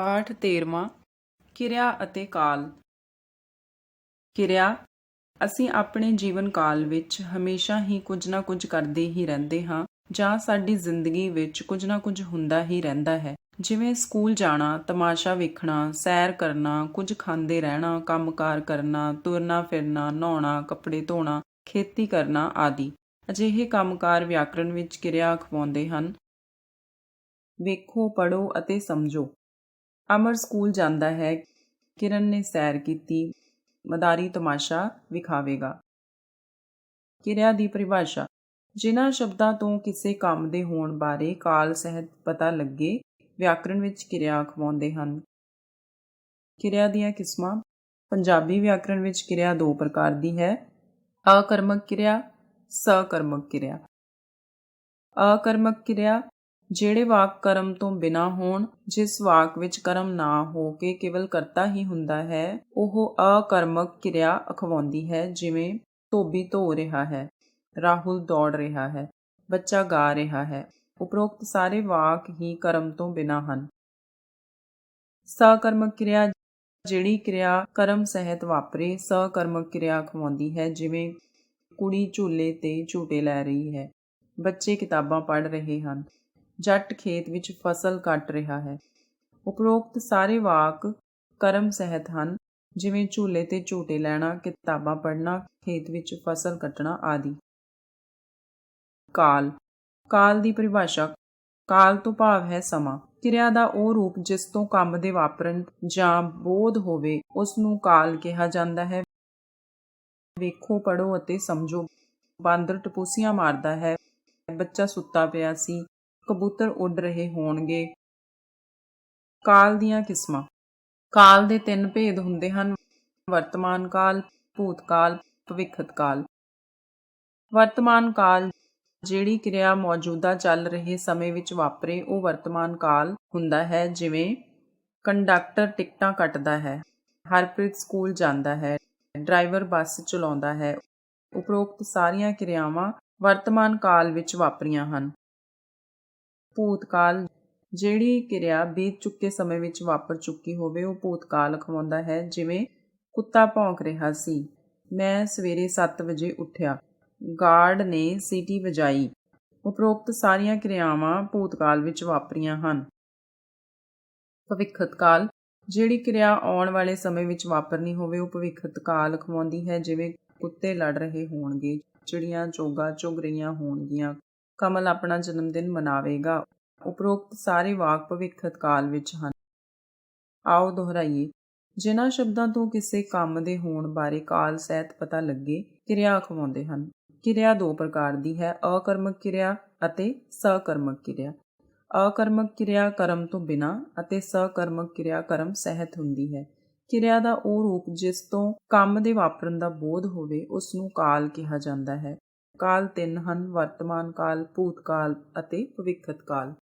ਪਾਠ 13ਵਾਂ ਕਿਰਿਆ ਅਤੇ ਕਾਲ। ਕਿਰਿਆ, ਅਸੀਂ ਆਪਣੇ ਜੀਵਨ ਕਾਲ ਵਿੱਚ ਹਮੇਸ਼ਾ ਹੀ ਕੁਝ ਨਾ ਕੁਝ ਕਰਦੇ ਹੀ ਰਹਿੰਦੇ ਹਾਂ, ਜਾਂ ਸਾਡੀ ਜ਼ਿੰਦਗੀ ਵਿੱਚ ਕੁਝ ਨਾ ਕੁਝ ਹੁੰਦਾ ਹੀ ਰਹਿੰਦਾ ਹੈ। ਜਿਵੇਂ ਸਕੂਲ ਜਾਣਾ, ਤਮਾਸ਼ਾ ਵੇਖਣਾ, ਸੈਰ ਕਰਨਾ, ਕੁਝ ਖਾਂਦੇ ਰਹਿਣਾ, ਕੰਮਕਾਰ ਕਰਨਾ, ਤੁਰਨਾ ਫਿਰਨਾ, ਨਹਾਉਣਾ, ਕੱਪੜੇ ਧੋਣਾ, ਖੇਤੀ ਕਰਨਾ ਆਦਿ। ਅਜਿਹੇ ਕੰਮਕਾਰ ਵਿਆਕਰਣ ਵਿੱਚ ਕਿਰਿਆ ਖਵਾਉਂਦੇ ਹਨ। ਵੇਖੋ ਪੜੋ ਅਤੇ ਸਮਝੋ। ਅਮਰ ਸਕੂਲ ਜਾਂਦਾ ਹੈ। ਕਿਰਨ ਨੇ ਸੈਰ ਕੀਤੀ। ਮਦਾਰੀ ਤਮਾਸ਼ਾ ਵਿਖਾਵੇਗਾ। ਕਿਰਿਆ ਦੀ ਪਰਿਭਾਸ਼ਾ। ਜਿਨ੍ਹਾਂ ਸ਼ਬਦਾਂ ਤੋਂ ਕਿਸੇ ਕੰਮ ਦੇ ਹੋਣ ਬਾਰੇ ਕਾਲ ਸਹਿਤ ਪਤਾ ਲੱਗੇ, ਵਿਆਕਰਣ ਵਿੱਚ ਕਿਰਿਆ ਅਖਵਾਉਂਦੇ ਹਨ। ਕਿਰਿਆ ਦੀਆਂ ਕਿਸਮਾਂ। ਪੰਜਾਬੀ ਵਿਆਕਰਣ ਵਿੱਚ ਕਿਰਿਆ ਦੋ ਪ੍ਰਕਾਰ ਦੀ ਹੈ। ਅਕਰਮਕ ਕਿਰਿਆ, ਸਕਰਮਕ ਕਿਰਿਆ। ਅਕਰਮਕ ਕਿਰਿਆ ਜਿਹੜੇ ਵਾਕ ਕਰਮ ਤੋਂ ਬਿਨਾ ਹੋਣ, ਜਿਸ ਵਾਕ ਵਿੱਚ ਕਰਮ ਨਾ ਹੋ ਕੇ ਕੇਵਲ ਕਰਤਾ ਹੀ ਹੁੰਦਾ ਹੈ, ਉਹ ਅਕਰਮਕ ਕਿਰਿਆ ਅਖਵਾਉਂਦੀ ਹੈ, ਜਿਵੇਂ ਧੋਬੀ ਧੋ ਰਿਹਾ ਹੈ, ਰਾਹੁਲ ਦੌੜ ਰਿਹਾ ਹੈ, ਬੱਚਾ ਗਾ ਰਿਹਾ ਹੈ। ਉਪਰੋਕਤ ਸਾਰੇ ਵਾਕ ਹੀ ਕਰਮ ਤੋਂ ਬਿਨਾ ਹਨ। ਸਕਰਮਕ ਕਿਰਿਆ, ਜਿਹੜੀ ਕਿਰਿਆ ਕਰਮ ਸਹਿਤ ਵਾਪਰੇ, ਸਕਰਮਕ ਕਿਰਿਆ ਅਖਵਾਉਂਦੀ ਹੈ, ਜਿਵੇਂ ਕੁੜੀ ਝੂਲੇ ਤੇ ਝੂਟੇ ਲੈ ਰਹੀ ਹੈ, ਬੱਚੇ ਕਿਤਾਬਾਂ ਪੜ੍ਹ ਰਹੇ ਹਨ। ਜੱਟ ਖੇਤ ਵਿੱਚ ਫਸਲ ਕੱਟ ਰਿਹਾ ਹੈ। ਉਪਰੋਕਤ ਸਾਰੇ ਵਾਕ ਕਰਮ ਸਹਿਤ ਹਨ, ਜਿਵੇਂ ਝੂਲੇ ਤੇ ਝੂਟੇ ਲੈਣਾ, ਕਿਤਾਬਾਂ ਪੜ੍ਹਨਾ, ਖੇਤ ਵਿੱਚ ਫਸਲ ਕੱਟਣਾ ਆਦਿ। ਕਾਲ। ਕਾਲ ਦੀ ਪਰਿਭਾਸ਼ਾ ਕਾਲ ਤੋਂ ਭਾਵ ਹੈ ਸਮਾਂ। ਕਿਰਿਆ ਦਾ ਉਹ ਰੂਪ ਜਿਸ ਤੋਂ ਕੰਮ ਦੇ ਵਾਪਰਨ ਜਾਂ ਬੋਧ ਹੋਵੇ, ਉਸ ਨੂੰ ਕਾਲ ਕਿਹਾ ਜਾਂਦਾ ਹੈ। ਵੇਖੋ ਪੜੋ ਅਤੇ ਸਮਝੋ। ਬਾਂਦਰ ਟਪੂਸੀਆਂ ਮਾਰਦਾ ਹੈ। ਬੱਚਾ ਸੁੱਤਾ ਪਿਆ ਸੀ। ਕਬੂਤਰ ਉੱਡ ਰਹੇ ਹੋਣਗੇ। ਕਾਲ ਦੀਆਂ ਕਿਸਮਾਂ। ਕਾਲ ਦੇ ਤਿੰਨ ਭੇਦ ਹੁੰਦੇ ਹਨ। ਵਰਤਮਾਨ ਕਾਲ, ਭੂਤਕਾਲ, ਭਵਿੱਖਤ ਕਾਲ। ਵਰਤਮਾਨ ਕਾਲ ਜਿਹੜੀ ਕਿਰਿਆ ਮੌਜੂਦਾ ਚੱਲ ਰਹੇ ਸਮੇਂ ਵਿੱਚ ਵਾਪਰੇ, ਉਹ ਵਰਤਮਾਨ ਕਾਲ ਹੁੰਦਾ ਹੈ, ਜਿਵੇਂ ਕੰਡਕਟਰ ਟਿਕਟਾਂ ਕੱਟਦਾ ਹੈ, ਹਰਪ੍ਰੀਤ ਸਕੂਲ ਜਾਂਦਾ ਹੈ, ਡਰਾਈਵਰ ਬੱਸ ਚਲਾਉਂਦਾ ਹੈ, ਉਪਰੋਕਤ ਸਾਰੀਆਂ ਕਿਰਿਆਵਾਂ ਵਰਤਮਾਨ ਕਾਲ ਵਿੱਚ ਵਾਪਰੀਆਂ ਹਨ। ਭੂਤਕਾਲ ਜਿਹੜੀ ਕਿਰਿਆ ਬੀਤ ਚੁੱਕੇ ਸਮੇਂ ਵਿੱਚ ਵਾਪਰ ਚੁੱਕੀ ਹੋਵੇ, ਉਹ ਭੂਤਕਾਲ ਅਖਵਾਉਂਦਾ ਹੈ, ਜਿਵੇਂ ਕੁੱਤਾ ਭੌਂਕ ਰਿਹਾ ਸੀ। ਮੈਂ ਸਵੇਰੇ 7 ਵਜੇ ਉੱਠਿਆ। ਗਾਰਡ ਨੇ ਸੀਟੀ ਵਜਾਈ। ਉਪਰੋਕਤ ਸਾਰੀਆਂ ਕਿਰਿਆਵਾਂ ਭੂਤਕਾਲ ਵਿੱਚ ਵਾਪਰੀਆਂ ਹਨ। ਭਵਿੱਖਤ ਕਾਲ ਜਿਹੜੀ ਕਿਰਿਆ ਆਉਣ ਵਾਲੇ ਸਮੇਂ ਵਿੱਚ ਵਾਪਰਨੀ ਹੋਵੇ, ਉਹ ਭਵਿੱਖਤ ਕਾਲ ਖਵਾਉਂਦੀ ਹੈ, ਜਿਵੇਂ ਕੁੱਤੇ ਲੜ ਰਹੇ ਹੋਣਗੇ, ਚਿੜੀਆਂ ਚੋਗਾ ਚੁਗ ਰਹੀਆਂ ਹੋਣਗੀਆਂ। ਕਮਲ ਆਪਣਾ ਜਨਮ ਦਿਨ ਮਨਾਵੇਗਾ। ਉਪਰੋਕਤ ਸਾਰੇ ਵਾਕ ਭਵਿੱਖਤ ਕਾਲ ਵਿੱਚ ਹਨ। ਆਓ ਦੁਹਰਾਈਏ। ਜਿਨ੍ਹਾਂ ਸ਼ਬਦਾਂ ਤੋਂ ਕਿਸੇ ਕੰਮ ਦੇ ਹੋਣ ਬਾਰੇ ਕਾਲ ਸਹਿਤ ਪਤਾ ਲੱਗੇ, ਕਿਰਿਆ ਅਖਵਾਉਂਦੇ ਹਨ। ਕਿਰਿਆ ਦੋ ਪ੍ਰਕਾਰ ਦੀ ਹੈ, ਅਕਰਮਕ ਕਿਰਿਆ ਅਤੇ ਸਕਰਮਕ ਕਿਰਿਆ। ਅਕਰਮਕ ਕਿਰਿਆ ਕਰਮ ਤੋਂ ਬਿਨਾ ਅਤੇ ਸਕਰਮਕ ਕਿਰਿਆ ਕਰਮ ਸਹਿਤ ਹੁੰਦੀ ਹੈ। ਕਿਰਿਆ ਦਾ ਉਹ ਰੂਪ ਜਿਸ ਤੋਂ ਕੰਮ ਦੇ ਵਾਪਰਨ ਦਾ ਬੋਧ ਹੋਵੇ ਉਸ ਨੂੰ ਕਾਲ ਕਿਹਾ ਜਾਂਦਾ ਹੈ। ਕਾਲ ਤਿੰਨ ਹਨ ਵਰਤਮਾਨ ਕਾਲ ਭੂਤ ਕਾਲ ਅਤੇ ਭਵਿੱਖਤ ਕਾਲ।